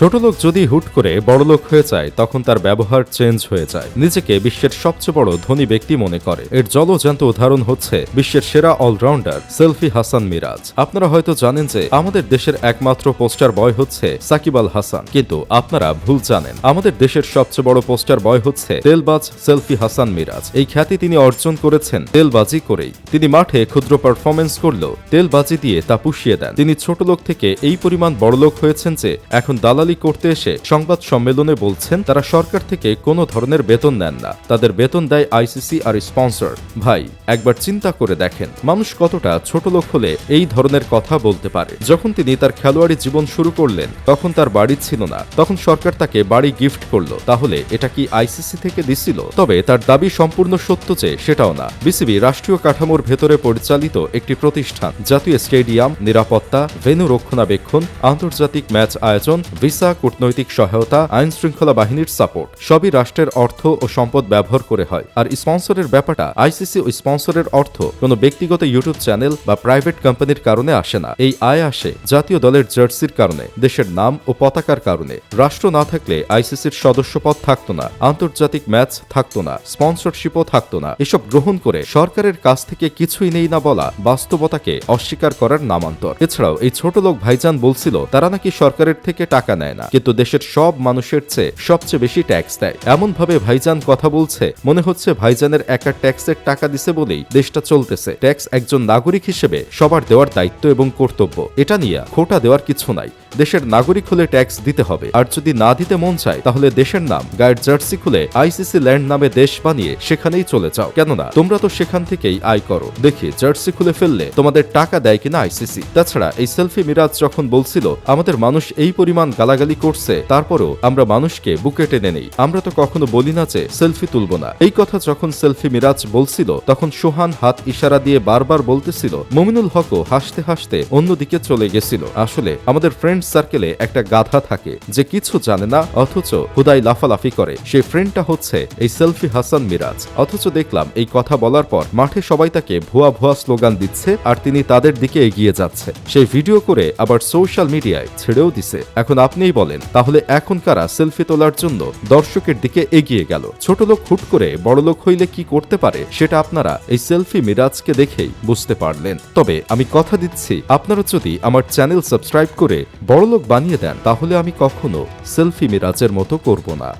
ছোট লোক যদি হুট করে বড় লোক হয়ে যায়, তখন তার ব্যবহার চেঞ্জ হয়ে যায়। নিজেকে বিশ্বের সবচেয়ে বড় ধনী ব্যক্তি মনে করে। এর জলজান্ত উদাহরণ হচ্ছে বিশ্বের সেরা অলরাউন্ডার সেলফি হাসান মিরাজ। আপনারা হয়তো জানেন যে আমাদের দেশের একমাত্র পোস্টার বয় হচ্ছে সাকিব আল হাসান। কিন্তু আপনারা ভুল জানেন। আমাদের দেশের সবচেয়ে বড় পোস্টার বয় হচ্ছে তেলবাজ সেলফি হাসান মিরাজ। এই খ্যাতি তিনি অর্জন করেছেন তেলবাজি করেই। তিনি মাঠে ক্ষুদ্র পারফরমেন্স করলেও তেলবাজি দিয়ে তা পুষিয়ে দেন। তিনি ছোট লোক থেকে এই পরিমাণ বড়লোক হয়েছেন যে, এখন দালালি করতে এসে সংবাদ সম্মেলনে বলছেন, তারা সরকার থেকে কোনো ধরনের বেতন নেন না। তাদের বেতন দেয় আইসিসি আর স্পন্সর। ভাই, একবার চিন্তা করে দেখেন, মানুষ কতটা ছোট লোক হলে এই ধরনের কথা বলতে পারে। যখন তিনি তার খেলোয়াড়ি জীবন শুরু করলেন, তখন তার বাড়ি ছিল না। তখন সরকার তাকে বাড়ি গিফট করল। তাহলে এটা কি আইসিসি থেকে দিছিল? তবে তার দাবি সম্পূর্ণ সত্য যে সেটাও না। বিসিবি রাষ্ট্রীয় কাঠামোর ভেতরে পরিচালিত একটি প্রতিষ্ঠান, জাতীয় স্টেডিয়াম, নিরাপত্তা, ভেন্যু রক্ষণাবেক্ষণ, আন্তর্জাতিক ম্যাচ আয়োজন, ভিসা কূটনৈতিক সহায়তা আইন শৃঙ্খলা বাহিনীর সাপোর্ট সবই রাষ্ট্রের অর্থ ও সম্পদ ব্যবহার করে হয়। আর স্পন্সরের ব্যাপারটা আইসিসি ও স্পন্সরের অর্থ কোনো ব্যক্তিগত ইউটিউব চ্যানেল বা প্রাইভেট কোম্পানির কারণে আসে না। এই আয় আসে জাতীয় দলের জার্সির কারণে, দেশের নাম ও পতাকার কারণে। রাষ্ট্র না থাকলে আইসিসির সদস্যপদ থাকতো না, আন্তর্জাতিক ম্যাচ থাকতো না স্পন্সরশিপও থাকতো না। এসব গ্রহণ করে সরকারের কাছ থেকে কিছুই নেই না বলা বাস্তবতাকে অস্বীকার করার নামান্তর। এছাড়াও এই ছোট লোক ভাইজান বলছিল, তারা নাকি সরকারের থেকে টাকা নেয় না। কিন্তু দেশের সব মানুষের চেয়ে সবচেয়ে বেশি ট্যাক্স দেয়। এমন ভাবে ভাইজান কথা বলছে, মনে হচ্ছে ভাইজানের একা ট্যাক্সের টাকা দিছে বলেই দেশটা চলতেছে। ট্যাক্স একজন নাগরিক হিসেবে সবার দেওয়ার দায়িত্ব এবং কর্তব্য। এটা নিয়ে খোটা দেওয়ার কিছু নাই। দেশের নাগরিক হলে ট্যাক্স দিতে হবে। আর যদি না দিতে মন চায়, তাহলে দেশের নাম গায়ের জার্সি খুলে আইসিসি ল্যান্ড নামে দেশ বানিয়ে সেখানেই চলে যাও। কেননা, তোমরা তো সেখান থেকেই আয় করো। দেখি জার্সি খুলে ফেললে তোমাদের টাকা দেয় কিনা আইসিসি তাছাড়া এই সেলফি মিরাজ যখন বলছিল, আমাদের মানুষ এই পরিমাণ গালাগালি করছে, তারপরও আমরা মানুষকে বুকে টেনে নেই। আমরা তো কখনো বলি না যে সেলফি তুলব না। এই কথা যখন সেলফি মিরাজ বলছিল, তখন সোহান হাত ইশারা দিয়ে বারবার বলতেছিল, মমিনুল হকও হাসতে হাসতে অন্যদিকে চলে গেছিল। আসলে আমাদের ফ্রেন্ড সার্কেলে একটা গাধা থাকে, যে কিছু জানে না, অথচ হুদাই লাফালাফি করে। সেই ফ্রেন্ডটা হচ্ছে এই সেলফি হাসান মিরাজ। অথচ দেখলাম, এই কথা বলার পর মাঠে সবাই তাকে ভুয়া ভুয়া স্লোগান দিচ্ছে আর তিনি তাদের দিকে এগিয়ে যাচ্ছে। সেই ভিডিও করে আবার সোশ্যাল মিডিয়ায় ছেড়েও দিছে। এখন আপনিই বলেন, তাহলে এখন কারা সেলফি তোলার জন্য দর্শকের দিকে এগিয়ে গেল? ছোট লোক হুট করে বড় লোক হইলে কি করতে পারে? সেটা আপনারা এই সেলফি মিরাজকে দেখেই বুঝতে পারলেন। তবে আমি কথা দিচ্ছি, আপনারা যদি আমার চ্যানেল সাবস্ক্রাইব করে বড়লোক বানিয়ে দেন, তাহলে আমি কখনো সেলফি মিরাজের মতো করব না।